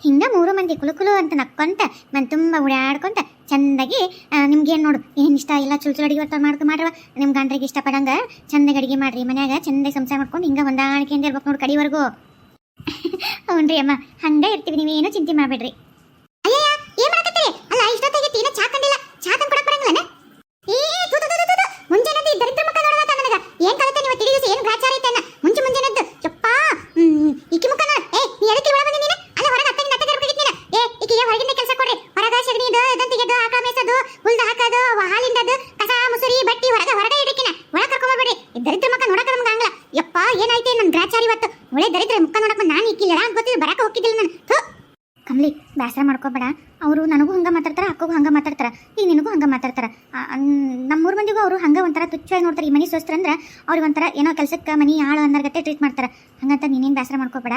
ಹಿಂಗ ಮೂರು ಮಂದಿ ಕುಲು ಕುಲು ಅಂತ ನಕ್ಕೊಂತ ಮನ್ ತುಂಬ ಓಡಾಡ್ಕೊಂತ ಚಂದಾಗಿ ನಿಮ್ಗೇನು ನೋಡು ಏನು ಇಷ್ಟ ಇಲ್ಲ ಚುಲ್ ಚುಲ್ ಅಡಿಗೆ ಮಾಡ್ಕೊ ಮಾಡ್ರವ ನಿಮ್ಮ ಗಂಡ್ರಿಗೆ ಇಷ್ಟಪಡಂಗ ಚಂದಾಗಿ ಅಡಿಗೆ ಮಾಡ್ರಿ ಮನ್ಯಾಗ ಚಂದಾಗಿ ಸಂಸಾರ ಮಾಡ್ಕೊಂಡು ಹಿಂಗ ಅಂತ ಇರ್ಬೇಕು ನೋಡಿ ಕಡಿವರೆಗೂ ಹ್ಞೂನ್ರಿ ಅಮ್ಮ ಹಂಗೆ ಇರ್ತೀವಿ ನೀವೇನು ಚಿಂತೆ ಮಾಡಬೇಡ್ರಿ ಅಯ್ಯಯ್ಯ ಏನ್ ಮಾಡಕತ್ತೀರಿ ಅಲ್ಲ ಇಷ್ಟೊತ್ತಾಗೈತಿ ಇನ್ನ ಚಾ ಕಂಡಿಲ್ಲ ಚಾ ತಂದು ಕೊಡಕ್ ಬರಂಗಿಲ್ಲನ ಏ ತು ತು ತು ತು ತು, ಮುಂಜಾನೆದ್ದು ಈ ದರಿದ್ರ ಮುಖ ನೋಡೋದ ನನಗ ಏನ್ ಕಲಿತೆ ನೀವು ತಿಳಿದಿಸಿ ಏನ್ ಗ್ರಾಚಾರ ಐತೆ ಅನ್ನ ಮುಂಚೆ ಮುಂಜಾನೆದ್ದು ಯಪ್ಪ ಹ್ಮ್, ಈಕಿ ಮುಖ ನೋಡ ಏ ನೀ ಎದಕ್ಕೆ ಒಳಗೆ ಬಂದಿ ನೀನು ಅಲ್ಲ ಹೊರಗೆ ಅತ್ತೆ ನಿನ್ನ ಅತ್ತೆ ಕರ್ಬಿಟ್ಟಿದ್ ನೀನು ಏ ಈಕಿಗೆ ಹೊರಗಿಂದ ಕೆಲಸ ಕೊಡ್ರಿ ಹೊರಗ ಸಗಣಿದು ಇದನ್ ತೆಗೆದು ಆಕಳ ಮೇಸದು ಹುಲ್ದ ಹಾಕೋದು ಹಾಲಿಂದದು ಕಸ ಮುಸುರಿ ಬಟ್ಟಿ ಹೊರಗ ಹೊರಗೆ ಇಡಕಿನ ಒಳ ಕರ್ಕೊಂಡ್ಬಿಡ್ರಿ ಈ ದರಿದ್ರ ಮುಖ ನೋಡಕ ನಮ್ಗೆ ಹಂಗಲ್ಲ ಯಪ್ಪ ಏನಾಯ್ತು ನನ್ ಗ್ರಾಚಾರ ಇವತ್ತು ಒಳ್ಳೆ ದರಿದ್ರ ಮುಖ ನೋಡಕ್ ನಾನು ಈಕಿಲ್ಲ ಅಂತ ಗೊತ್ತಿಲ್ಲ ಬರಕ ಹೋಗಿದ್ದಿಲ್ಲ ನಾನು ಥು. ಕಮ್ಲಿ ಬೇಸರ ಮಾಡ್ಕೋಬೇಡ. ಅವರು ನನಗೂ ಹಂಗೆ ಮಾತಾಡ್ತಾರೆ, ಅಕ್ಕಗೂ ಹಂಗೆ ಮಾತಾಡ್ತಾರೆ, ಈ ನಿನಗೂ ಹಂಗೆ ಮಾತಾಡ್ತಾರೆ. ನಮ್ಮ ಅನ್- ಮಂದಿಗೂ ಅವರು ಹಂಗೆ ಒಂಥರ ತುಚ್ಛವಾಗಿ ನೋಡ್ತಾರೆ. ಈ ಮನೆ ಸ್ವಸ್ತ್ರ ಅಂದ್ರೆ ಅವ್ರಿಗೆ ಒಂಥರ ಏನೋ ಕೆಲಸಕ್ಕೆ ಮನಿ ಆಳು ಅನ್ನೋರ್ಗತ್ತೆ ಟ್ರೀಟ್ ಮಾಡ್ತಾರೆ. ಹಂಗಂತ ನೀನೇನು ಬೇಸರ ಮಾಡ್ಕೋಬೇಡ.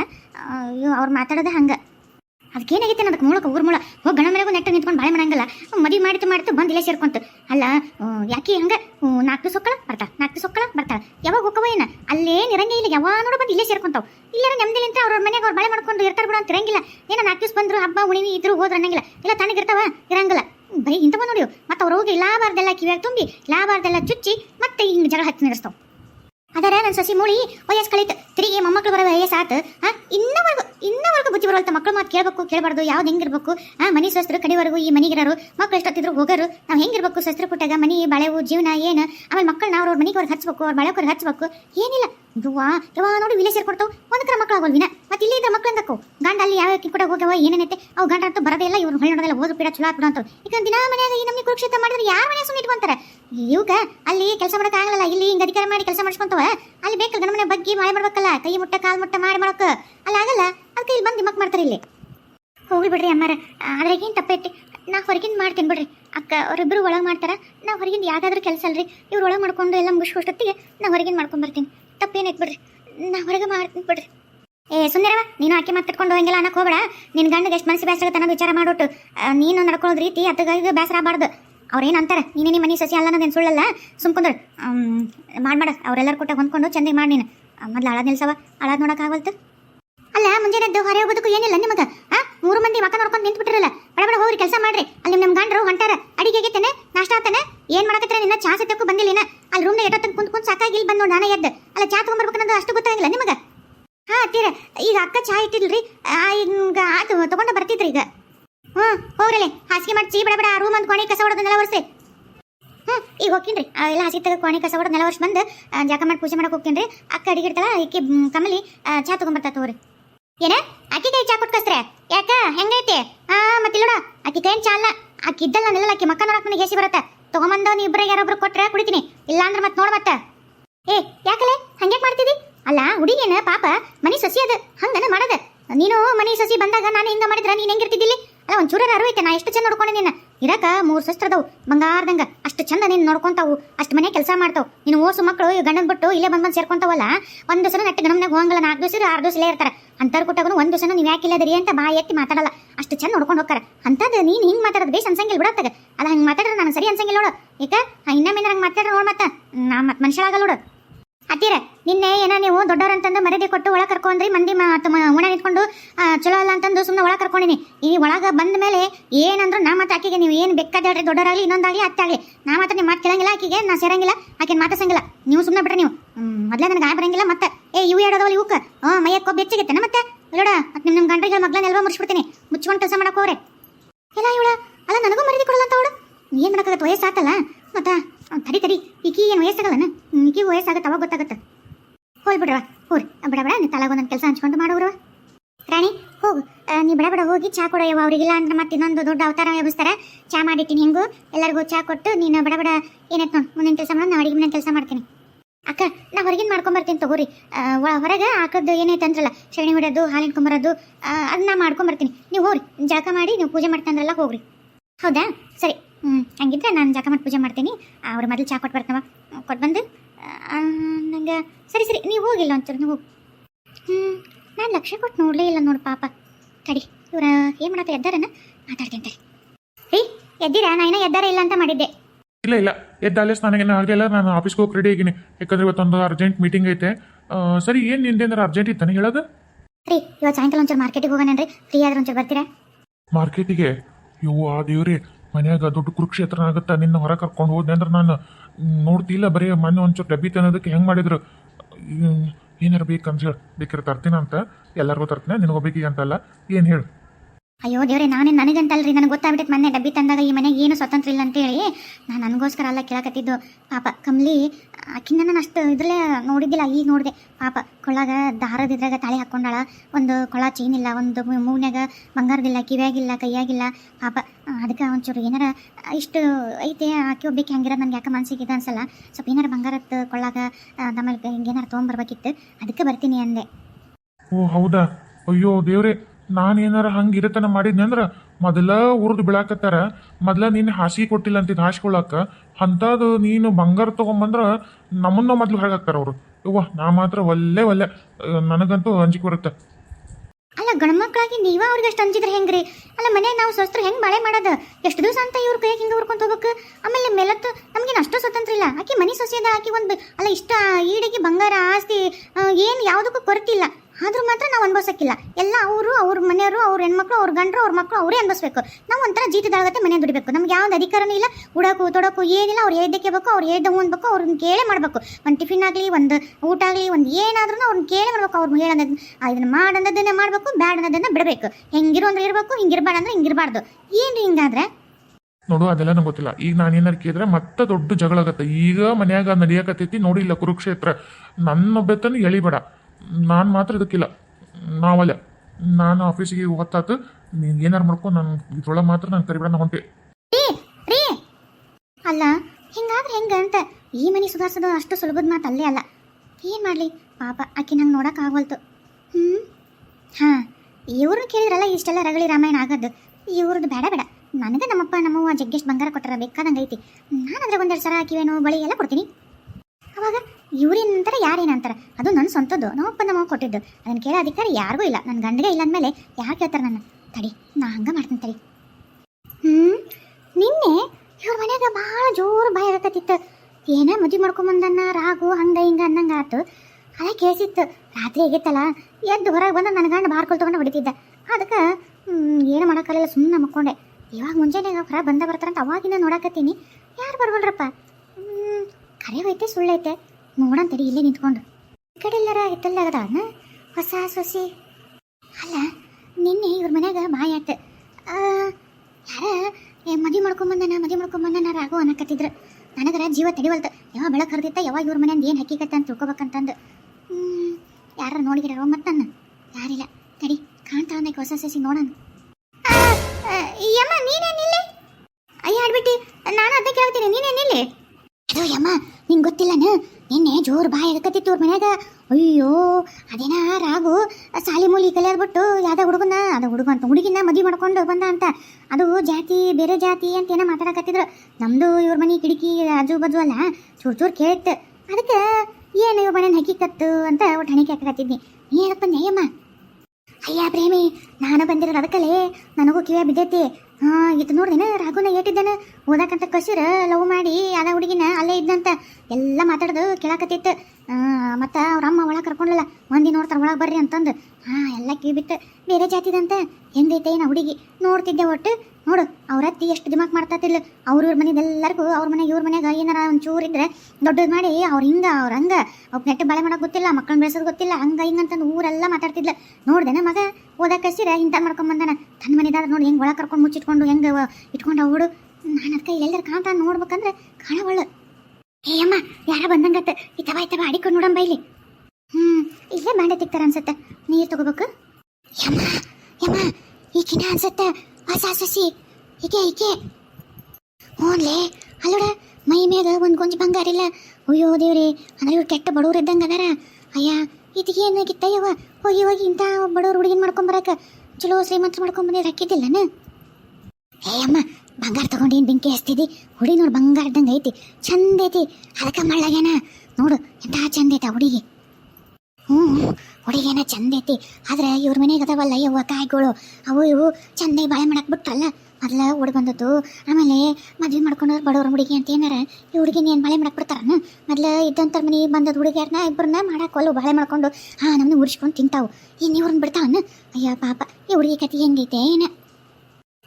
ಅವ್ರು ಮಾತಾಡೋದು ಹಂಗ. ಅದಕ್ಕೇನಾಗೈತೆ ಅದಕ್ಕೆ ಮೂಲಕ ಊರು ಮೂಲ ಹೋಗಿ ಗಣ ಮನೆಗೂ ನೆಟ್ಟ ನಿಂತ್ಕೊಂಡು ಬಾಳೆ ಮಾಡಂಗಿಲ್ಲ ಮದುವೆ ಮಾಡಿತು ಮಾಡಿತು ಬಂದು ಇಲ್ಲೇ ಸೇರ್ಕೊಂತು. ಅಲ್ಲ ಯಾಕೆ ಹಂಗೆ? ನಾಲ್ಕು ಸೊಕ್ಕಳ ಬರ್ತಾ ನಾಲ್ಕು ಸೊಕ್ಕಳ ಬರ್ತಾ ಯಾವಾಗ ಹೋಗವ ಏನ. ಅಲ್ಲೇ ನಿರಂಗೆ ಇಲ್ಲ ಯಾವಾಗ ನೋಡು ಬಂದು ಇಲ್ಲೇ ಸೇರ್ಕೊಂತಾವ. ಇಲ್ಲಾರ ನೆಮ್ಮದಿಲಿಂತ ಅವ್ರ ಮನೆಗೆ ಅವ್ರು ಬಾಳೆ ಮಾಡ್ಕೊಂಡು ಇರ್ತಾರೆ ಬಿಡು ಅಂತ ಇರಂಗಿಲ್ಲ. ಏನೋ ನಾಲ್ಕು ದಿವಸ ಬಂದ್ರು ಹಬ್ಬ ಉಣಿವಿ ಇದ್ರು ಹೋದ್ರ ಅನ್ನಂಗಿಲ್ಲ. ಇಲ್ಲ ತಣ್ಣಗಿರ್ತಾವ ಇರಂಗಿಲ್ಲ. ಬರೀ ಇಂಥವ ನೋಡಿ ಮತ್ತೆ ಅವ್ರ ಹೋಗಿ ಲಾಬಾರ್ದೆಲ್ಲ ಕಿವಿಯಾಗ ತುಂಬಿ ಲಾಬಾರ್ದೆಲ್ಲ ಚುಚ್ಚಿ ಮತ್ತೆ ಹಿಂಗೆ ಜಗಳ ಹತ್ತಿ ನಡೆಸ್ತಾವ್. ಅದರ ನನ್ನ ಸಸಿ ಮೂಳಿ ವಯಸ್ಸು ಕಳೀತು ತಿರುಗಿ ಮೊಮ್ಮಕ್ಳು ಬರೋ ವಯಸ್ಸಾತು ಹಾಂ ಇನ್ನವರೆಗೂ ಇನ್ನವರೆಗೂ ಬುದ್ಧಿ ಬರೋಲ್ತ. ಮಕ್ಕಳು ಮಾತು ಕೇಳಬೇಕು, ಕೇಳಬಾರ್ದು, ಯಾವ್ದು ಹೆಂಗಿರ್ಬೇಕು. ಆ, ಮನೆ ಸ್ವಸ್ತ್ರ ಕಡಿವರೆಗೂ, ಈ ಮನೆಗಿರೋರು, ಮಕ್ಳು ಎಷ್ಟೊತ್ತಿದ್ರು ಹೋಗರು. ನಾವು ಹೆಂಗಿರ್ಬೇಕು ಸ್ವಸ್ತ್ರ ಕೊಟ್ಟಾಗ ಮನೆ ಬಳೆವು ಜೀವನ, ಏನು. ಆಮೇಲೆ ಮಕ್ಕಳನ್ನ ಅವ್ರ ಮನೆಗೆ ಅವ್ರಿಗೆ ಹಚ್ಬೇಕು, ಅವ್ರ ಬಾಳೆವ್ರಿಗೆ ಹಚ್ಬೇಕು. ಏನಿಲ್ಲ. ದುವಾ ಯಾವ ನೋಡಿ ವಿಲೆ ಸೇರ್ಕೊಡ್ತಾವ ಒಂದು ಕರ ಮಕ್ಕಳು ಆಗೋಲ್ವಿನ. ಮತ್ತೆ ಇಲ್ಲಿ ಇದ್ದ ಮಕ್ಳು ಅಂದಕ್ಕೋ ಗಂಡ ಅಲ್ಲಿ ಯಾವ ಕೂಡ ಹೋಗ್ಯಾವ ಏನೇನೈತೆ ಅವು ಗಂಡ ಅಂತೂ ಬರದೇ ಇಲ್ಲ ಇವ್ರು ಹೊಳೆ ನೋಡೋದಲ್ಲ ಓದು ಪೀಡ ಚಲೋ ಆತ್ಬಿಡ ಅಂತ ಈಗ ದಿನ ಮನ್ಯಾಗ ಈ ನಮಗೆ ಕುರುಕ್ಷೇತ್ರ ಮಾಡಿದ್ರೆ ಯಾರ ಮನೆ ಸುಮ್ಮನೆ ಇಟ್ಕೊಂತಾರೆ? ಇವಾಗ ಅಲ್ಲಿ ಕೆಲಸ ಮಾಡಕ್ಕೆ ಆಗಲ್ಲ, ಇಲ್ಲಿ ಹಿಂಗೆ ಅಧಿಕಾರ ಮಾಡಿ ಕೆಲಸ ಮಾಡಿಸ್ಕೊಂತವ. ಅಲ್ಲಿ ಬೇಕು ಗಂಡ ಮನೆ ಬಗ್ಗೆ ಮಾಡಿ ಮಾಡ್ಬೇಕಲ್ಲ, ಕೈ ಮುಟ್ಟ, ಕಾಲು ಮುಟ್ಟ ಮಾಡಿ ಮಾಡೋಕೆ. ಅಲ್ಲಿ ಆಗಲ್ಲ ಅದಕ್ಕೆ ಇಲ್ಲಿ ಬಂದು ಮಕ್ ಮಾಡ್ತಾರೆ ಇಲ್ಲಿ. ಹೋಗ್ಲಿ ಬಿಡ್ರಿ ಅಮ್ಮಾರ ಆದ್ರೆ ಏನು ತಪ್ಪೈತಿ? ನಾ ಹೊರಗಿಂದ ಮಾಡ್ತೀನಿ ಬಿಡ್ರಿ. ಅಕ್ಕ ಅವರಿಬ್ಬರು ಒಳಗೆ ಮಾಡ್ತಾರೆ ನಾ ಹೊರಗಿಂದ ಯಾವುದಾದ್ರೂ ಕೆಲಸ ಅಲ್ರಿ. ಇವ್ರು ಒಳಗೆ ಮಾಡ್ಕೊಂಡು ಎಲ್ಲ ಮುಗಿಸ್ಕೊಷ್ಟೊತ್ತಿಗೆ ನಾ ಹೊರಗಿಂದ ಮಾಡ್ಕೊಂಡು ಬರ್ತೀನಿ. ತಪ್ಪೇನೈತೆ ಬಿಡ್ರಿ. ನಾ ಹೊರಗೆ ಮಾಡ್ತೀನಿ ಬಿಡ್ರಿ. ಏ ಸುಂದರವ ನೀನು ಆಕೆ ಮಾತಾಡ್ಕೊಂಡು ಹೋಗಂಗಿಲ್ಲ ಅನ್ನಕ್ಕೆ ಹೋಗ್ಬೇಡ. ನಿನ್ನ ಗಂಡಗೆ ಎಷ್ಟು ಮನಸ್ಸು ಬೇಸರ ಅನ್ನೋದು ವಿಚಾರ ಮಾಡೋಟು ನೀನು ನಡ್ಕೊಳ್ಳೋದು ರೀತಿ ಅತ್ತಗಾಗಿ ಬೇಸರ ಆಗಬಾರ್ದು. ಅವ್ರೇನು ಅಂತಾರೆ? ನೀನೇ ನಿಮ್ಮ ಮನೆ ಸಸಿ ಅಲ್ಲ ಅನ್ನೋದೇನು ಸುಳ್ಳಲ್ಲ? ಸುಮ್ಕೊಂಡ್ರು ಮಾಡ್ಬೇಡ ಮಾಡ ಅವರೆಲ್ಲರೂ ಕೊಟ್ಟ ಹೊಂದ್ಕೊಂಡು ಚಂದಿಗೆ ಮಾಡಿ ನೀನು. ಮೊದ್ಲು ಅಳದ ನಿಲ್ಸವ ಅಳದ್ ನೋಡೋಕ್ಕಾಗಲ್ತು ಅಲ್ಲ, ಮುಂಜಾನೆ ಹೊರ ಹೋಗೋದಕ್ಕೂ ಏನಿಲ್ಲ ನಿಮಗೆ, ಆ? ಮೂರು ಮಂದಿ ಮಕ್ಕ ನೋಡ್ಕೊಂಡು ನಿಂತ್ಬಿಟ್ಟಿರಲ್ಲ ಬಡ ಬಡ ಹೋಗ್ರಿ, ಕೆಲಸ ಮಾಡ್ರಿ. ಅಲ್ಲಿ ನಮ್ಮ ಗಂಡರು ಹೊಂಟಾರ, ಅಡಿಗೆ ಆಗೈತೇನೆ, ನಾಷ್ಟ ಆತನೆ? ಏನ್ ಮಾಡಕತ್ತರ ನಿನ್ನ? ಚಾ ಸತ್ಯಕ್ಕೂ ಬಂದಿಲ್ಲ ಅಲ್ಲಿ ರೂಮ್ ಎಟ್ಟೊತ್ತನ ಕುಂತ್ ಕುಂತ್ ಸಾಕಾಗಿ ಇಲ್ಲಿ ಬಂದು ನಾನೇ ಎದ್ದು. ಅಲ್ಲ, ಚಾ ತಗೊಂಡ್ಬರ್ಬೇಕು ಅನ್ನೋದು ಅಷ್ಟು ಗೊತ್ತಾಗಿಲ್ಲ ನಿಮಗೆ? ಹಾ, ಅತ್ತೀರ, ಈಗ ಅಕ್ಕ ಚಾ ಇಟ್ಟಿಲ್ರಿ ಈಗ ಆತು ತಗೊಂಡು ಬರ್ತಿದ್ರಿ ಈಗ. ಹ್ಞೂ ಹೋಗ್ರಲೆ, ಹಾಸಿಗೆ ಮಾಡಿ ಚೀ ಬಡ ಆ ರೂಮ್ ಅಂತ ಕೋಣೆ ಕಸ ಹೊಡೆದು ನೆಲ ಒರೆಸಿ. ಹ್ಞೂ ಈಗ ಹೋಗ್ತೀನಿ ಎಲ್ಲ ಹಾಸಿಗೆ ತಗ ಕೋಣೆ ಕಸ ಹೊಡೆದು ನೆಲ ವರ್ಷ ಬಂದು ಜಾಕ ಮಾಡಿ ಪೂಜೆ ಮಾಡಕ್ಕೆ ಹೋಗ್ತೀನಿ ಅಕ್ಕ ಅಡಿಗೆ ಇಡ್ತಾಳ, ಈಕೆ ಕಮಲಿ ಚಾ ತಗೊಂಬರ್ತಾ ತಗೋರಿ. ಏನ? ಆಕಿ ಕೈ ಚಾ ಕೊಟ್ಟು ಕಸ್ತ್ರೆ ಯಾಕ? ಹೆಂಗೈತೆ? ಹಾ ಮತ್ತಿಲ್ಲೋಡ ಆಕಿ ಕೈ ಚಾ ಅಲ್ಲ ಅಕ್ಕಿ ಇದ್ದಲ್ಲ ನಿಲ್ಲ ಆಕಿ ಮಕ್ಕ ನೋಡಕ್ ನನಗೆ ಹೇಸಿ ಬರತ್ತ. ತಗೊಂಬಂದ ನೀ ಇಬ್ಬರ ಯಾರೊಬ್ರು ಕೊಟ್ರೆ ಕುಡಿತೀನಿ. ಇಲ್ಲ ಅಂದ್ರೆ ಮತ್ತೆ ನೋಡ್ ಮತ್ತೆ. ಏ, ಯಾಕಲೆ? ಹಂಗ್ಯಾಕ್ ಮಾಡ್ತಿದಿ? ಅಲ್ಲ ಹುಡುಗಿನ ಪಾಪ, ಮನಿ ಸಸಿ ಅದ. ಹಂಗನ ಮಾಡದ. ನೀನು ಮನಿ ಸಸಿ ಬಂದಾಗ ನಾನು ಹಿಂಗ ಮಾಡಿದ್ರ ನೀನ್ ಹೆಂಗಿರ್ತಿದ್ದಿಲ್ಲಿ ಅಲ್ಲ ಒಂಚೂರ ಚೂರ ಅರು ಐತೆ, ನಾ ಎಷ್ಟು ಚಂದ ನೋಡ್ಕೊಂಡೆ ನಿನ್ನ. ಇರಕ ಮೂರು ಸಸ್ತ್ರದವು ಬಂಗಾರದಂಗ ಅಷ್ಟು ಚಂದ ನೀನು ನೋಡ್ಕೊಂತಾವು. ಅಷ್ಟು ಮನೆ ಕೆಲಸ ಮಾಡ್ತಾವ್. ನೀನು ಓಸು ಮಕ್ಕಳು ಗಂಡನ್ ಬಿಟ್ಟು ಇಲ್ಲೇ ಬಂದು ಬಂದು ಸೇರ್ಕೊಂತಾವಲ್ಲ, ಒಂದು ದಿವಸ ನೆಟ್ಟ ಗಣಮನೆಗೆ ಹೋಗಂಗಿಲ್ಲ. ನಾಲ್ಕು ದಿವಸ ಆರು ದಿವಸ ಇಲ್ಲೇ ಇರ್ತಾರೆ. ಅಂತರ್ ಕೊಟ್ಟಾಗ ಒಂದು ದಿವಸ ನೀವು ಯಾಕೆ ಇಲ್ಲದ್ರಿ ಅಂತ ಬಾಯಿ ಎತ್ತಿ ಮಾತಾಡಲ್ಲ. ಅಷ್ಟು ಚಂದ ನೋಡ್ಕೊಂಡು ಹೋಗ್ತಾರೆ. ಅಂತದ್ ನೀನು ಹಿಂಗೆ ಮಾತಾಡೋದು ಬೇಸ್ ಅನ್ಸಂಗಿಲ್ಲ ಬಿಡತ್ತಾಗ ಅಲ್ಲ, ಹಂಗೆ ಮಾತಾಡ್ರೆ ನಾನು ಸರಿ ಅನ್ಸಂಗಿಲ್ಲ ನೋಡು. ಈಗ ಇನ್ನೊಮ್ಮೆ ಹಂಗೆ ಮಾತಾಡ್ರೆ ನೋಡು ಮತ್ತ. ನಾ ಮತ್ ಮನುಷ್ಯಳಾಗಲ್ಲ ನೋಡು. ಹತ್ತೀರ ನಿನ್ನೆ ಏನೋ ನೀವು ದೊಡ್ಡವರಂತಂದು ಮರ್ಯಾದೆ ಕೊಟ್ಟು ಒಳಗೆ ಕರ್ಕೊಂಡ್ರಿ, ಮಂದಿ ಉಣ ನಿಂತ್ಕೊಂಡು ಚಲೋ ಅಲ್ಲ ಅಂತಂದು ಸುಮ್ಮನೆ ಒಳಗೆ ಕರ್ಕೊಂಡಿನಿ. ಈ ಒಳಗ ಬಂದ ಮೇಲೆ ಏನಂದ್ರು ನಾ ಮತ್ತೆ ಆಕೆಗೆ, ನೀವು ಏನು ಬೇಕಾದ ಹೇಳ್ರಿ ದೊಡ್ಡವರಾಗಲಿ, ಇನ್ನೊಂದಾಗಲಿ ಅತ್ತಾಗಲಿ ನಾ ಮಾತ್ರ ನಿಮ್ಮ ಮಾತು ಕೇಳಂಗಿಲ್ಲ, ಆಕೆಗೆ ನಾ ಸೇರಂಗಿಲ್ಲ ಆಕೆ ಮಾತಾಡ್ಸಂಗಿಲ್ಲ ನೀವು ಸುಮ್ಮನೆ ಬಿಡ್ರಿ ನೀವು. ಮೊದಲೇ ನನಗೆ ಆಯ್ ಬರಂಗಿಲ್ಲ ಮತ್ತೆ. ಏ, ಇವು ಹೇಳೋದವಲ್ಲ ಇವಕ್ಕೆ ಹಾಂ ಮೈಯಕ್ಕೆ ಬೆಚ್ಚಿಗೆತ್ತೇನೆ ಮತ್ತೆ? ನೋಡ ಮತ್ತೆ ನಿಮ್ಮ ಗಂಡ್ರಿಗೆ ಎಲ್ಲ ಮುರ್ಚಿ ಮುರ್ಸ್ಬಿಡ್ತೀನಿ ಮುಚ್ಕೊಂಡು ಕೆಲಸ ಮಾಡಕ್ಕೆ ಹೋಗ್ರೆ. ಎಲ್ಲ ಇವಳ, ಅಲ್ಲ ನನಗೂ ಮರ್ಯಾದೆ ಕೊಡಲ್ಲ ಅಂತ ಅವಳು? ಏನು ಮಾಡೋಕ್ಕಾಗತ್ತೆ, ವಯಸ್ಸಾತಲ್ಲ? ಮತ್ತ ತಡಿ ತರಿ ಈಕಿ ಏನು ವಯಸ್ಸಾಗಲ್ಲನ? ಈಕಿ ವಯಸ್ಸಾಗತ್ತೆ, ಅವಾಗ ಗೊತ್ತಾಗತ್ತೆ. ಹೋಯ್ ಬಿಡ್ರವ ಹೋರಿ. ಬಿಡ ಬಿಡ, ನೀ ತಲಾಗ ಒಂದೊಂದು ಕೆಲಸ ಹಂಚ್ಕೊಂಡು ಮಾಡೋರು ರಾಣಿ, ಹೋಗು. ನೀ ಬಿಡ ಬಿಡ, ಹೋಗಿ ಚಾ ಕೊಡಯ್ಯವ ಅವ್ರಿಗಿಲ್ಲ ಅಂದ್ರೆ ಮತ್ತೆ ಇನ್ನೊಂದು ದೊಡ್ಡ ಅವತಾರ ವ್ಯವಸ್ಥಾರ ಚಾ ಮಾಡಿಟ್ಟಿನಿ ಹೆಂಗು? ಎಲ್ಲರಿಗೂ ಚಾ ಕೊಟ್ಟು ನೀನು ಬಡ ಬಡ, ಏನೈತೆ ನೋಡಿ, ಮುಂದಿನ ಕೆಲಸ ಮಾಡೋದು ನಾ ಮನೆ ಕೆಲಸ ಮಾಡ್ತೀನಿ. ಅಕ್ಕ ನಾ ಹೊರಗಿನ ಮಾಡ್ಕೊಂಬರ್ತೀನಿ ತಗೋರಿ. ಹೊರಗೆ ಹಾಕದ್ದು ಏನೈತೆ ಅಂದ್ರಲ್ಲ, ಶ್ರೇಣಿ ಹೊಡೆಯೋದು ಹಾಲಿನ ಕೊಂಬರೋದು ಅದನ್ನ ಮಾಡ್ಕೊಂಬರ್ತೀನಿ. ನೀವು ಹೋಗ್ರಿ, ಜಳಕ ಮಾಡಿ, ನೀವು ಪೂಜೆ ಮಾಡ್ತಂದ್ರಲ್ಲ ಹೋಗ್ರಿ. ಹೌದಾ? ಸರಿ. ಹ್ಞೂ ಹಂಗಿದ್ರೆ ನಾನು ಜಳಕ ಮಾಡಿ ಪೂಜೆ ಮಾಡ್ತೀನಿ. ಅವ್ರ ಮೊದಲು ಚಾ ಕೊಟ್ಟು ಬರ್ತವ ಕೊಟ್ಟು ಬಂದು ನಂಗೆ ಸರಿ ಸರಿ ನೀವು ಹೋಗಿಲ್ಲ ಒಂಚೂರು ನೀವು ಹೋಗಿ. ಹ್ಞೂ ನಾನು ಲಕ್ಷ ಕೊಟ್ಟು ನೋಡಲೇ ಇಲ್ಲ ನೋಡು ಪಾಪ. ತಡಿ ಇವ್ರ ಏನು ಮಾಡತ್ತ ಎದ್ದಾರನ? ಮಾತಾಡ್ತೀನಿ ತಡಿ. ರೀ ಎದ್ದೀರಾ? ನಾನು ಏನೋ ಎದ್ದಾರ ಇಲ್ಲ ಅಂತ ಮಾಡಿದ್ದೆ. ಇಲ್ಲ ಇಲ್ಲ ಎದ್ದಾಲೆ ಸ್ನಾನಗೇನು ಆಗಲಿಲ್ಲ ನಾನು ಆಫೀಸ್ಗೆ ಹೋಗಿ ರೆಡಿ ಆಗಿನಿ. ಯಾಕಂದ್ರೆ ಇವತ್ತೊಂದು ಅರ್ಜೆಂಟ್ ಮೀಟಿಂಗ್ ಐತೆ. ಸರಿ ಏನು ನಿಂದೆ ಅಂದ್ರೆ ಅರ್ಜೆಂಟ್ ಇತ್ತಾನೆ? ಹೇಳೋದು. ರೀ ಇವತ್ತು ಸಾಯಂಕಾಲ ಒಂಚೂರು ಮಾರ್ಕೆಟಿಗೆ ಹೋಗೋಣ ಫ್ರೀ ಆದ್ರೆ ಒಂಚೂರು ಬರ್ತೀರಾ? ಮಾರ್ಕೆಟಿಗೆ ಆ ದೇವ್ರಿ. ಮನ್ಯಾಗ ದೊಡ್ಡ ಕುರುಕ್ಷೇತ್ರ ಆಗುತ್ತೆ ನಿನ್ನ ಹೊರ ಕರ್ಕೊಂಡು ಹೋದೆ ಅಂದ್ರೆ ನಾನು ನೋಡ್ತಿಲ್ಲ, ಬರೀ ಮೊನ್ನೆ ಒಂಚೂರು ಡಬ್ಬಿ ತಿನ್ನೋದಕ್ಕೆ ಹೆಂಗೆ ಮಾಡಿದ್ರು? ಏನಾರು ಬೇಕಂತ ಹೇಳಿ. ಬೇಕಿದ್ರೆ ತರ್ತೀನಂತ. ಅಂತ ಎಲ್ಲರಿಗೂ ತರ್ತೀನಿ, ನಿನಗೊಬ್ಬೇಕಿಗೆ ಅಂತಲ್ಲ. ಏನು ಹೇಳು? ಅಯ್ಯೋ ದೇವ್ರೆ, ನಾನೇ ನನಗಂತಲ್ರಿ, ನನಗೆ ಗೊತ್ತಾಗ್ಬಿಟ್ಟೈತೆ ಮೊನ್ನೆ ಡಬ್ಬಿ ತಂದಾಗ ಈ ಮನೆಗೆ ಏನು ಸ್ವತಂತ್ರ ಇಲ್ಲ ಅಂತೇಳಿ ನಾನು ನನಗೋಸ್ಕರ ಅಲ್ಲ ಕೇಳಕತ್ತಿದ್ದು. ಪಾಪ, ಕಮ್ಲಿ ಆಕಿನ ನಾನು ಅಷ್ಟು ಇದ್ರಲ್ಲೇ ನೋಡಿದ್ದಿಲ್ಲ, ಈಗ ನೋಡಿದೆ. ಪಾಪ ಕೊಳ್ಳಾಗ ದಾರದ ಇದ್ರಾಗ ತಾಳಿ ಹಾಕ್ಕೊಂಡಾಳ ಒಂದು ಕೊಳ ಚೈನ್ ಇಲ್ಲ, ಒಂದು ಮೂನ್ಯಾಗ ಬಂಗಾರದಿಲ್ಲ ಕಿವ್ಯಾಗಿಲ್ಲ ಕೈಯಾಗಿಲ್ಲ ಪಾಪ, ಅದಕ್ಕೆ ಒಂಚೂರು ಏನಾರ ಇಷ್ಟು ಐತೆ, ಆಕೆ ಒಬ್ಬಕ್ಕೆ ಹಂಗಿರೋದು ನನಗೆ ಯಾಕೆ ಮನಸ್ಸಿಗೆ ಇದು ಅನ್ಸಲ್ಲ. ಸ್ವಲ್ಪ ಏನಾರ ಬಂಗಾರದ್ದು ಕೊಳ್ಳಾಗ ನಮ್ಮಲ್ಲಿ ಹಿಂಗೇನಾರು ತೊಗೊಂಬರ್ಬೇಕಿತ್ತು ಅದಕ್ಕೆ ಬರ್ತೀನಿ ಅಂದೆ. ಓ, ಹೌದಾ? ಅಯ್ಯೋ ದೇವ್ರೆ ನಾನು ಏನಾರ ಹಂಗೆ ಇರತನ ಮಾಡಿದ್ನಿ ಅಂದ್ರೆ ಮೊದಲ ಉರಿದು ಬೀಳಾಕತ್ತಾರ. ಮೊದಲ ನೀನು ಹಾಸಿಗೆ ಕೊಟ್ಟಿಲ್ಲ ಅಂತಿದ್ದು ಹಾಸ್ಕೊಳಕ ಅಂಥದ್ದು ನೀನು ಬಂಗಾರ ತೊಗೊಂಬಂದ್ರೆ ನಮ್ಮನ್ನ ಮೊದಲು ಹಾಗಾಕ್ತಾರ ಅವರು. ಇವ್ವ ನಾ ಮಾತ್ರ ಒಲ್ಲೆ ಒಲ್ಲೆ. ನನಗಂತೂ ಅಂಜಿಕೆ ಬರುತ್ತೆ. ಅಲ್ಲ ಗಣಮಕ್ಕಳಾಗಿ ನೀವ ಅವ್ರಿಗೆ ಅಷ್ಟು ಅಂಜಿದ್ರೆ ಹೆಂಗ್ರಿ? ಅಲ್ಲ ಮನೆ ನಾವು ಸ್ವಸ್ಥರು ಹೆಂಗ್ ಬಾಳೆ ಮಾಡೋದು? ಎಷ್ಟು ದಿವಸ ಅಂತ ಇವ್ರ ಕೈಯಾಗ ಹಿಂಗೆ ಹುರ್ಕೊಂತ ಹೋಗ್ಬೇಕು? ಆಮೇಲೆ ಮೆಲತ್ತು ನಮ್ಗೇನು ಅಷ್ಟು ಸ್ವತಂತ್ರ ಇಲ್ಲ. ಆಕೆ ಮನೆ ಸೊಸೆದ, ಆಕಿ ಒಂದು ಅಲ್ಲ ಇಷ್ಟ, ಈಡಿಗೆ ಬಂಗಾರ, ಆಸ್ತಿ ಏನು ಯಾವುದಕ್ಕೂ ಕೊರತಿಲ್ಲ. ಆದ್ರೂ ಮಾತ್ರ ನಾವು ಅನ್ಭವಿಸಕ್ಕಿಲ್ಲ. ಎಲ್ಲ ಅವರು, ಅವ್ರ ಮನೆಯವರು, ಅವ್ರ ಹೆಣ್ಮಕ್ಳು, ಅವ್ರ ಗಂಡರು, ಅವ್ರ ಮಕ್ಕಳು ಅವರೇ ಅನ್ಭವಿಸ್ಬೇಕು. ನಾವು ಒಂಥರ ಜೀತದಾಗತ್ತೆ ಮನೆ ದುಡಿಬೇಕು. ನಮ್ಗೆ ಯಾವ್ದು ಅಧಿಕಾರನೂ ಇಲ್ಲ. ಉಡಕು, ತೊಡಕು ಏನಿಲ್ಲ. ಅವ್ರು ಹೇಳ್ದಕ್ಕೆ ಬೇಕು, ಅವ್ರು ಹೇಳ್ದ ಅನ್ಬೇಕು ಅವ್ರನ್ನ ಕೇಳೇ ಮಾಡಬೇಕು. ಒಂದು ಟಿಫಿನ್ ಆಗಲಿ, ಒಂದು ಊಟ ಆಗಲಿ, ಒಂದು ಏನಾದ್ರೂ ಅವ್ರನ್ನ ಕೇಳೇ ಮಾಡ್ಬೇಕು. ಅವ್ರು ಹೇಳೋದ್ ಇದನ್ನ ಮಾಡೋದನ್ನೇ ಮಾಡಬೇಕು ಬ್ಯಾಡ್ ಅನ್ನೋದನ್ನ ಬಿಡಬೇಕು. ಹೆಂಗಿರೋ ಅಂದ್ರೆ ಇರಬೇಕು ಹಿಂಗಿರ್ಬಾರ್ದು ಅಂದ್ರೆ ಹಿಂಗಿರ್ಬಾರ್ದು. ಏನು ಹಿಂಗಾದ್ರೆ? ನೋಡು, ಅದೆಲ್ಲ ನಂಗೆ ಗೊತ್ತಿಲ್ಲ. ಈಗ ನಾನು ಏನಾರು ಕೇಳಿದ್ರೆ ಮತ್ತೆ ದೊಡ್ಡ ಜಗಳ ಆಗತ್ತೆ. ಈಗ ಮನ್ಯಾಗ ನಡೆಯಕತ್ತೈತಿ ನೋಡಿಲ್ಲ ಕುರುಕ್ಷೇತ್ರ. ಬೆತ್ತನು ಎಳಿಬೇಡ. ನಾನು ಮಾತ್ರ ಇದಕ್ಕಿಲ್ಲ. ನಾವಲ್ಲ. ನಾನು ಆಫೀಸಿಗೆ ಹೊತ್ತಾತು ನೀನು ಏನಾರು ಮಾಡ್ಕೊಂಡು ನಾನು ಇದ್ರೊಳಗೆ ಮಾತ್ರ ನಾನು ಕರಿಬೇಡ ನಾ ಹೊಂಟೆ. ರೀ ರೀ. ಅಲ್ಲ, ಹಿಂಗಾದ್ರೆ ಹೆಂಗ ಅಂತ? ಈ ಮನೆ ಸುಧಾರಿಸೋದು ಅಷ್ಟು ಸುಲಭದ ಮಾತು ಅಲ್ಲೇ ಅಲ್ಲ. ಏನು ಮಾಡಲಿ? ಪಾಪ ಆಕೆ ನಂಗೆ ನೋಡಕ್ ಆಗೋಲ್ತು ಹ್ಞೂ ಹಾಂ. ಇವ್ರನ್ನ ಕೇಳಿದ್ರಲ್ಲ, ಇಷ್ಟೆಲ್ಲ ರಗಳಿ ರಾಮಾಯಣ ಆಗದ್ದು. ಇವ್ರದ್ದು ಬೇಡ ಬೇಡ. ನನಗೆ ನಮ್ಮಪ್ಪ, ನಮ್ಮವ್ವ ಜಗ್ಗೇಶ್ ಬಂಗಾರ ಕೊಟ್ಟರ ಬೇಕಾದಂಗೆ ಐತಿ. ನಾನು ಒಂದೆರಡು ಸರ ಹಾಕಿವೇನು, ಬಳಿ ಎಲ್ಲ ಕೊಡ್ತೀನಿ. ಅವಾಗ ಇವ್ರೇನಂತಾರೆ ಯಾರೇನಂತಾರೆ? ಅದು ನನ್ನ ಸ್ವಂತದ್ದು. ನಮ್ಮಪ್ಪ ನಮ್ಮವ್ವ ಕೊಟ್ಟಿದ್ದು. ಅದನ್ನು ಕೇಳೋ ಅಧಿಕಾರ ಯಾರಿಗೂ ಇಲ್ಲ. ನನ್ನ ಗಂಡಗೆ ಇಲ್ಲ ಅಂದಮೇಲೆ ಯಾಕೆ ಹೇಳ್ತಾರೆ ನನ್ನ? ತಡಿ, ನಾ ಹಂಗೆ ಮಾಡ್ತೀನಿ ತಡಿ. ಹ್ಞೂ ನಿನ್ನೆ ಇವ್ರ ಮನೆಯಾಗ ಭಾಳ ಜೋರು ಭಯ ಆಗತ್ತಿತ್ತು ಏನೇ ಮದುವೆ ಮಾಡ್ಕೊಂಬಂದನ್ನ ರಾಗು, ಹಂಗೆ, ಹಿಂಗೆ ಅನ್ನಂಗೆ ಆಯ್ತು ಅದ ಕೇಳಿಸಿತ್ತು. ರಾತ್ರಿ ಹೇಗಿತ್ತಲ್ಲ? ಎದ್ದು ಹೊರಗೆ ಬಂದು ನನ್ನ ಗಂಡ ಬಾರ್ಕೊಳ್ ತೊಗೊಂಡು ಹೊಡಿತಿದ್ದ. ಅದಕ್ಕೆ ಏನು ಮಾಡೋಕ್ಕಾಗಲಿಲ್ಲ ಸುಮ್ಮನೆ ಮಕ್ಕೊಂಡೆ. ಇವಾಗ ಮುಂಜಾನೆ ಹೊರಗೆ ಬಂದ ಬರ್ತಾರಂತ ಅವಾಗಿನ ನೋಡಾಕತ್ತೀನಿ. ಯಾರು ಬರ್ಬಲ್ರಪ್ಪ ಹ್ಞೂ ಕರೆ ಹೋಯ್ತೆ, ಸುಳ್ಳೈತೆ. ನೋಡಂತ ತಡಿ, ಇಲ್ಲೇ ನಿಂತ್ಕೊಂಡು. ಈ ಕಡೆ ಎಲ್ಲರ ಹಿತ್ತಲ್ದಾಗದ ಹೊಸ ಸೊಸಿ. ಅಲ್ಲ, ನಿನ್ನೆ ಇವ್ರ ಮನ್ಯಾಗ ಬಾಯ್ ಆಯ್ತು. ಯಾರ? ಮದಿ ಮಾಡ್ಕೊಂಬಂದನ ಮದಿ ಮಾಡ್ಕೊಂಬಂದನ ರಾಘು ಅನ್ನಕತ್ತಿದ್ರು. ನನಗರ ಜೀವ ತಡಿವಲ್ತು. ಯಾವ ಬೆಳಕು ಹರಿದಿತ್ತ, ಯಾವಾಗ ಇವ್ರ ಮನೆಯಿಂದ ಏನು ಹಕ್ಕಿಕತ್ತ ಅಂತ ತಿಳ್ಕೊಬೇಕಂತಂದು. ಯಾರ ನೋಡಿಗಿರೋ ಮತ್ತೆ ನನ್ನ ಯಾರಿಲ್ಲ. ತಡಿ, ಕಾಣ್ತಾ ಅನ್ನಕ್ಕೆ ಹೊಸ ಸಸಿ ನೋಡೋಣ. ನೀನೇನಿಲ್ಲಿ ಅಯ್ಯ, ಆಡ್ಬಿಟ್ಟಿ. ನಾನು ಅದಕ್ಕೆ ಹೇಳ್ತೀನಿ ನೀನೇನಿಲ್ಲ ಅದು ಯಮ್ಮ, ನಿಂಗೆ ಗೊತ್ತಿಲ್ಲನ? ನಿನ್ನೆ ಜೋರು ಬಾಯಿ ಆಗಕತ್ತಿತ್ತು ಅವ್ರ ಮನ್ಯಾಗ. ಅಯ್ಯೋ, ಅದೇನ ರಾಗು? ಸಾಲಿ ಮೂಲಿ ಕಲಿಯಾದ್ಬಿಟ್ಟು ಯಾವ್ದ ಹುಡುಗನ ಅದ ಹುಡುಗ ಅಂತ ಹುಡುಗಿನ ಮದುವೆ ಮಾಡ್ಕೊಂಡು ಬಂದ ಅಂತ. ಅದು ಜಾತಿ, ಬೇರೆ ಜಾತಿ ಅಂತ ಏನೋ ಮಾತಾಡಕತ್ತಿದ್ರು. ನಮ್ದು ಇವ್ರ ಮನೆ ಕಿಟಕಿ ಆಜು ಬಾಜು ಅಲ್ಲ, ಚೂರ್ ಚೂರ್ ಕೇಳಿತ್ತು. ಅದಕ್ಕೆ ಏನು ಇವ್ರ ಹಕ್ಕಿ ಹಕ್ಕಿಕತ್ತು ಅಂತ ಒಟ್ಟು ಹಣಿಕೆ ಹಾಕಕತ್ತಿದ್ನಿ. ನೀ ನ್ಯಾಯಮ್ಮ? ಅಯ್ಯ, ಪ್ರೇಮಿ, ನಾನು ಬಂದಿರೋದು ಅದಕ್ಕಲ್ಲೇ ನನಗೂ ಕಿವಿಯ ಬಿದ್ದೈತಿ. ಹಾ, ಇದು ನೋಡ್ದೇನ ರಾಘುನ ಏಟಿದ್ದಾನ? ಓದಾಕಂತ ಕಸಿರ ಲವ್ ಮಾಡಿ ಅದ ಹುಡುಗಿನ ಅಲ್ಲೇ ಇದ್ದಂತ ಎಲ್ಲ ಮಾತಾಡ್ದು ಕೇಳಾಕತ್ತಿತ್ತು. ಮತ್ತು ಅವ್ರ ಅಮ್ಮ ಒಳಗೆ ಕರ್ಕೊಂಡಲ್ಲ ಮಂದಿ ನೋಡ್ತಾರೆ, ಒಳಗೆ ಬರ್ರಿ ಅಂತಂದು. ಹಾ, ಎಲ್ಲ ಕಿವಿ ಬಿತ್ತು ಬೇರೆ ಜಾತಿದಂತ, ಹೆಂಗೈತೆ ನಾ ಹುಡುಗಿ? ನೋಡ್ತಿದ್ದೆ ಒಟ್ಟು, ನೋಡು, ಅವ್ರ ಅತ್ತಿ ಎಷ್ಟು ದಿಮಾಕ್ ಮಾಡ್ತಾತಿಲ್ಲ ಅವ್ರ ಇವ್ರ ಮನೆದೆಲ್ಲರಿಗೂ ಅವ್ರ ಮನೆಗೆ ಇವ್ರ ಮನೆಗೆ ಏನಾರ ಒಂಚೂರು ಇದ್ರೆ ದೊಡ್ಡದು ಮಾಡಿ, ಅವ್ರು ಹಿಂಗ, ಅವ್ರ ಹಂಗೆ. ಅವ್ರು ನೆಟ್ಟು ಬಾಳೆ ಮಾಡೋಕೆ ಗೊತ್ತಿಲ್ಲ ಮಕ್ಕಳನ್ನ ಬೆಳೆಸೋದು ಗೊತ್ತಿಲ್ಲ, ಹಂಗೆ, ಹಿಂಗ ಅಂತಂದು ಊರೆಲ್ಲ ಮಾತಾಡ್ತಿದ್ಲ. ನೋಡ್ದೇನ ಮಗ? ಓದಕ್ಕೆ ಕಸಿರ ಇಂಥ ಮಾಡ್ಕೊಂಬಂದಾನ? ತನ್ನ ಮನೆದಾರ ನೋಡಿ ಹೆಂಗೆ ಒಳಗೆ ಕರ್ಕೊಂಡು ಮುಚ್ಚಿಟ್ಕೊಂಡು ಹೆಂಗೆ ಇಟ್ಕೊಂಡು ಅವಳು ನಾನು ಅದಕ್ಕೆ ಎಲ್ಲರೂ ಕಾಣ್ತಾ ನೋಡ್ಬೇಕಂದ್ರೆ ಕಾಣವಳ್ಳು ಏ ಅಮ್ಮ, ಯಾರ ಬಂದಂಗತ್ತ. ಇತವ ಇತವ ಅಡಿಕೊಂಡು ನೋಡಂಬ ಇಲ್ಲಿ ಹ್ಮ್, ಇಲ್ಲೇ ಬಾಂಡೆ ತಿಕ್ತಾರ ಅನ್ಸತ್ತೆ. ನೀರು ತಗೋಬೇಕು? ಯಮ್ಮ ಯಮ್ಮ ಈಕಿನ ಅನ್ಸತ್ತೆ. ಹೊಸ ಸಸಿ ಈಕೆ ಈಕೆ. ಹ್ಞೂನ್ಲೇ ಅಲ್ಲೋಡ, ಮೈ ಮೇಗ ಒಂದು ಬಂಗಾರ ಇಲ್ಲ. ಅಯ್ಯೋ ದೇವ್ರಿ, ಅಂದ್ರೆ ಇವ್ರು ಕೆಟ್ಟ ಬಡವ್ರು ಇದ್ದಂಗೆ ಅದಾರ. ಅಯ್ಯ ಇದಕ್ಕೆ ಏನಾಗಿತ್ತ ಯವ್ವ? ಹೋಗಿ ಹೋಗಿ ಇಂಥ ಬಡವ್ರು ಹುಡುಗಿನ ಮಾಡ್ಕೊಂಬರಕ ಚಲೋ ಶ್ರೀಮಂತ ಮಾಡ್ಕೊಂಬಂದಿದ್ರೆ ಹಾಕಿದ್ದಿಲ್ಲನ? ಏ ಅಮ್ಮ ಬಂಗಾರ ತಗೊಂಡು ಏನು ಬೆಂಕಿ ಹಚ್ತಿದ್ದಿ ಹುಡಿ ನೋಡು ಬಂಗಾರದಂಗೆ ಐತಿ. ಚಂದ ಐತಿ. ಅದಕ್ಕೆ ಮಳ್ಳಾಗೇನ? ನೋಡು, ಎಂಥ ಚಂದ ಐತೆ ಹುಡುಗಿ. ಹ್ಞೂ ಹುಡುಗೇನ ಚಂದ ಐತಿ. ಆದ್ರೆ ಇವ್ರ ಮನೆಗೆ ಅದಾವಲ್ಲ, ಯವ್ವ ಕಾಯಿಗಳು. ಅವು ಇವು ಚಂದ ಬಾಳೆ ಮಾಡಕ್ಕೆ ಬಿಟ್ರಲ್ಲ? ಮೊದಲ ಹುಡುಗ ಬಂದದ್ದು. ಆಮೇಲೆ ಮದ್ವೆ ಮಾಡ್ಕೊಂಡು ಬಡವ್ರ ಹುಡುಗಿ ಅಂತ ಏನಾರ? ಈ ಹುಡುಗಿನ ಏನು ಬಾಳೆ ಮಾಡಕ್ಕೆ ಬಿಡ್ತಾರನ? ಮೊದಲ ಇದ್ದಂಥ ಮನೆ ಬಂದದ್ದು ಹುಡುಗಿಯರನ್ನ ಇಬ್ಬರನ್ನ ಹೊಲ್ಲು ಬಾಳೆ ಮಾಡ್ಕೊಂಡು, ಹಾಂ ನಮ್ಮನ್ನ ಉರ್ಸ್ಕೊಂಡು ತಿಂತಾವು. ಇನ್ನು ಇವ್ರನ್ನ ಬಿಡ್ತಾವನ ಅಯ್ಯ, ಪಾಪ. ಈ ಹುಡುಗಿ ಕತೆ ಹೆಂಗೈತೆ, ಏನ?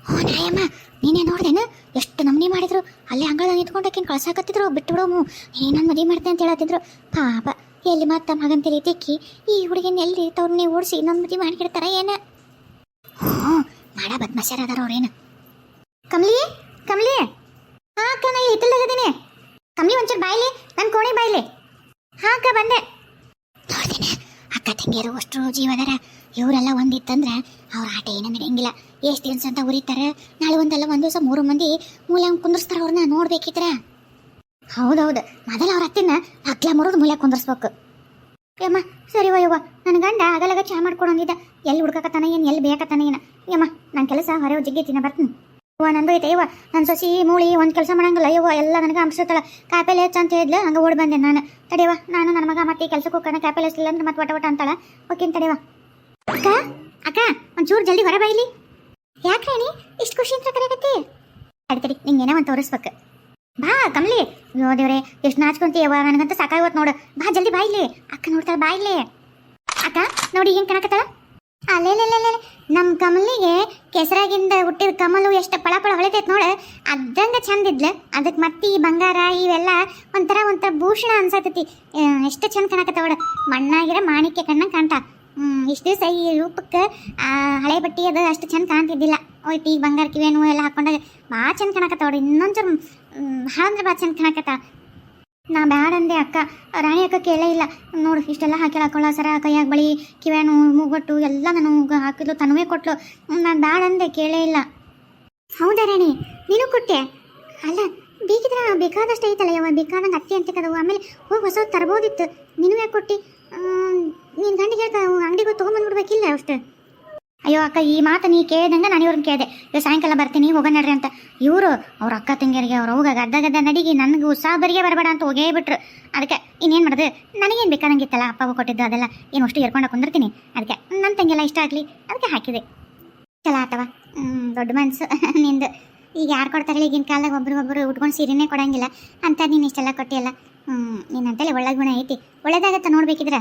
ಓ ನಾಯಮ್ಮ ನೀನೇ ನೋಡ್ದೇನು? ಎಷ್ಟು ನಮ್ನಿ ಮಾಡಿದ್ರು. ಅಲ್ಲೇ ಅಂಗಳದಾಗ ನಿಂತ್ಕೊಂಡಾಕಿನ ಕಳ್ಸಾಕತ್ತಿದ್ರು ಬಿಟ್ಟು ಬಿಡೋಮು ಏನನ್ನ ಮದುವೆ ಮಾಡ್ತೆ ಅಂತ ಹೇಳತ್ತಿದ್ರು. ಪಾಪ, ಎಲ್ಲಿ ಮತ್ತೆ ಮಗನ್ ತಿಕ್ಕಿ ಈ ಹುಡುಗಿನ ಎಲ್ಲಿ ತವ್ರನ್ನೇ ಓಡಿಸಿ ಇನ್ನೊಂದು ಮದುವೆ ಮಾಡಿರ್ತಾರ ಏನ? ಹ್ಞೂ, ಮಾಡ ಬದ್ಮಾಶ್ಯರ ಅದಾರ ಅವ್ರೇನು. ಕಮಲಿ ಕಮಲಿ. ಹಾ, ಅಕ್ಕ, ನಾ ಹಿತ್ತಲ್ದಾಗದೀನಿ ಕಮಲಿ, ಒಂಚೂರು ಬಾಯ್ಲಿ ನನ್ನ ಕೋಣೆ ಬಾಯ್ಲಿ. ಹಾ, ಅಕ್ಕ, ಬಂದೆ. ನೋಡ್ತೀನಿ ಅಕ್ಕ, ತಂಗಿಯರು ಅಷ್ಟು ಜೀವದಾರ ಇವರೆಲ್ಲ ಒಂದಿತ್ತಂದ್ರೆ ಅವ್ರ ಆಟ ಏನೂ ಎಷ್ಟು ದಿವಸ ಅಂತ ಉರಿತಾರೆ. ನಾಳೆ ಒಂದಲ್ಲ, ಒಂದು ದಿವಸ ಮೂರು ಮಂದಿ ಮೂಲೆ ಕುಂದಿರ್ಸ್ತಾರ ಅವ್ರನ್ನ ನೋಡ್ಬೇಕಿದ್ರ. ಹೌದೌದು. ಮೊದಲ ಅವ್ರ ಅತ್ತಿನ ಅಗ್ಲ ಮುರಿದು ಮೂಲೆ ಕುಂದಿರ್ಸ್ಬೇಕು. ಯಮ್ಮ, ಸರಿ ಯವ್ವ ನನ್ನ ಗಂಡ ಅಗಲಗ ಚಾ ಮಾಡ್ಕೊಂಡು ಅಂದಿದ್ದ ಎಲ್ಲಿ ಹುಡ್ಕಕತ್ತಾನ ಏನು, ಎಲ್ಲಿ ಬೇಕತ್ತಾನ ಏನ? ಯಮ್ಮ ನನ್ನ ಕೆಲಸ ಹೊರೆ ಜಿಗ್ಗೈತಿನ ಬರ್ತೀನಿ. ಯವ್ವ, ನಂದು ಐತೆ, ಯವ್ವ. ನನ್ನ ಸೊಸಿ ಮೂಳಿ ಒಂದು ಕೆಲಸ ಮಾಡಂಗಿಲ್ಲ. ಯವ್ವ, ಎಲ್ಲ ನನಗೆ ಅಂಶತಳ ಕಾಯಿಪಲ್ಲೆ ಹೆಚ್ಚು ಅಂತ ಹೇಳಿದ್ಲು, ಹಂಗೆ ಓಡಿ ಬಂದೆ ನಾನು. ತಡೆಯವ ನಾನು ನನ್ನ ಮಗ ಮತ್ತೆ ಕೆಲಸಕ್ಕೆ ಹೋಗೋಣ ಕಾಯಿಪಲ್ಲೆ ಹಚ್ಲಿಲ್ಲ ಅಂದ್ರೆ ಮತ್ತೆ ಒಟ ಒಟ ಅಂತಾಳ. ಓಕೆ ತಡೆಯವ ಅಕ್ಕ, ಒಂಚೂರು ಜಲ್ದಿ ಹೊರ ಇಲ್ಲಿ. ಯಾಕೆ ರಾಣಿ, ಇಷ್ಟು ಖುಷಿ ಅಂತ ಕರೆಯಕತ್ತಿ? ತಡಿ ನಿಂಗೆ ಏನೋ ಒಂದು ತೋರಿಸ್ಬೇಕು. ಬಾ, ಕಮ್ಲಿ. ನೋಡಿವ್ರೆ ಎಷ್ಟು ನಾಚ್ಕೊಂತೀಯವ ನನಗಂತ ಸಾಕಾಗೋತ್ ನೋಡು. ಬಾ, ಜಲ್ದಿ ಬಾ ಇಲ್ಲಿ. ಅಕ್ಕ ನೋಡ್ತಾಳೆ, ಬಾ ಇಲ್ಲಿ. ಅಕ್ಕ, ನೋಡಿ ಹೆಂಗ್ ಕಾಣಕತ್ತಾಳ. ಅಲ್ಲೇ ನಮ್ಮ ಕಮಲಿಗೆ ಕೆಸರಾಗಿಂದ ಹುಟ್ಟಿದ ಕಮಲು ಎಷ್ಟು ಪಳ ಪಳ ಹೊಳಿತೈತೆ ನೋಡು. ಅದಂಗ ಚಂದ ಇದ್ಲ. ಅದಕ್ಕೆ ಮತ್ತಿ ಬಂಗಾರ, ಇವೆಲ್ಲ ಒಂಥರ ಒಂಥರ ಭೂಷಣ ಅನ್ಸತೈತಿ. ಎಷ್ಟು ಚಂದ ಕಾಣಕತ್ತಾವ ಮಣ್ಣಾಗಿರೋ ಮಾಣಿಕ್ಯ ಕಣ್ಣಂಗೆ ಕಾಣ್ತಾ ಇಷ್ಟು ದಿವಸ ರೂಪಕ್ಕೆ ಹಳೆ ಬಟ್ಟೆ ಅದು ಅಷ್ಟು ಚಂದ ಕಾಣ್ತಿದ್ದಿಲ್ಲ. ಹೋಯ್ತು ಈಗ ಬಂಗಾರ ಕಿವೇನು ಎಲ್ಲ ಹಾಕೊಂಡಾಗ ಭಾಳ ಚಂದ ಕಾಣಕತ್ತಾವ ನೋಡಿ. ಭಾಳ ಅಂದ್ರೆ ಭಾಳ ಚಂದ ಕಾಣಕತ್ತ ನಾ ಬ್ಯಾಡ ಅಂದೆ ಅಕ್ಕ. ರಾಣಿ ಅಕ್ಕ ಕೇಳೇ ಇಲ್ಲ. ನೋಡು, ಇಷ್ಟೆಲ್ಲ ಹಾಕಿ ಹಾಕೊಳ್ಳ ಸರ, ಕೈಯಾಗ ಬಳಿ ಕಿವ್ಯಾನು, ಮೂಗೊಟ್ಟು ಎಲ್ಲ ನಾನು ಹಾಕಿದ್ಲು, ತನವೇ ಕೊಟ್ಲು. ನಾನು ಬ್ಯಾಡ ಅಂದೆ, ಕೇಳೇ ಇಲ್ಲ. ಹೌದಾ ರಾಣಿ? ನೀನು ಕೊಟ್ಟೆ? ಅಲ್ಲ, ಬೇಕಿದ್ರೆ ಬೇಕಾದಷ್ಟು ಐತಲ್ಲ ಯಾವ ಬೇಕಾದಂಗೆ ಅತ್ತಿ, ಅಂತ ಕದವು. ಆಮೇಲೆ ಹೋಗಿ ಹೊಸ ತರ್ಬೋದಿತ್ತು. ನೀನು ಯಾಕೆ ಕೊಟ್ಟಿ? ನಿನ್ನ ಗಂಡಿಗೆ ಹೇಳ್ಕ ಅಂಗಡಿಗೆ ತೊಗೊಂಬಂದ್ಬಿಡ್ಬೇಕಿಲ್ಲ ಅಷ್ಟು. ಅಯ್ಯೋ ಅಕ್ಕ, ಈ ಮಾತು ನೀ ಕೇಳ್ದಂಗೆ ನಾನು ಇವ್ರನ್ನ ಕೇಳಿದೆ. ಇವ್ ಸಾಯಂಕಾಲ ಬರ್ತೀನಿ, ಹೋಗೋಣ ನಡ್ರಿ ಅಂತ. ಇವರು ಅವ್ರ ಅಕ್ಕ ತಂಗಿಯರಿಗೆ, ಅವ್ರು ಹೋಗ ಗದ್ದ ಗದ್ದ ನಡಿಗೆ ನನಗೆ ಉತ್ಸಾಹ ಬರಿಗೆ ಬರಬೇಡ ಅಂತ ಹೋಗೇ ಬಿಟ್ರು ಅದಕ್ಕೆ ಇನ್ನೇನು ಮಾಡೋದು? ನನಗೇನು ಬೇಕಾದಂಗಿತ್ತಲ್ಲ ಅಪ್ಪಗೂ ಕೊಟ್ಟಿದ್ದು ಅದೆಲ್ಲ? ಏನು ಅಷ್ಟು ಎರ್ಕೊಂಡು ಕುಂದಿರ್ತೀನಿ? ಅದಕ್ಕೆ ನನ್ನ ತಂಗಿಯೆಲ್ಲ ಇಷ್ಟ ಆಗಲಿ, ಅದಕ್ಕೆ ಹಾಕಿದೆ. ಚಲ ಆತವ. ದೊಡ್ಡ ಮನಸ್ಸು ನಿಂದು. ಈಗ ಯಾರು ಕೊಡ್ತಾರೆ ಈಗಿನ ಕಾಲದಾಗ ಒಬ್ರು ಒಬ್ಬರು ಉಟ್ಕೊಂಡು ಸೀರೆನೇ ಕೊಡಂಗಿಲ್ಲ. ಅಂತ ನೀನು ಇಷ್ಟೆಲ್ಲ ಕೊಟ್ಟಿಯಲ್ಲ. ಹ್ಞೂ ಅಂತೇಳಿ ಒಳ್ಳೆ ಗುಣ ಐತಿ. ಒಳ್ಳೇದಾಗತ್ತ ನೋಡ್ಬೇಕಿದ್ರೆ.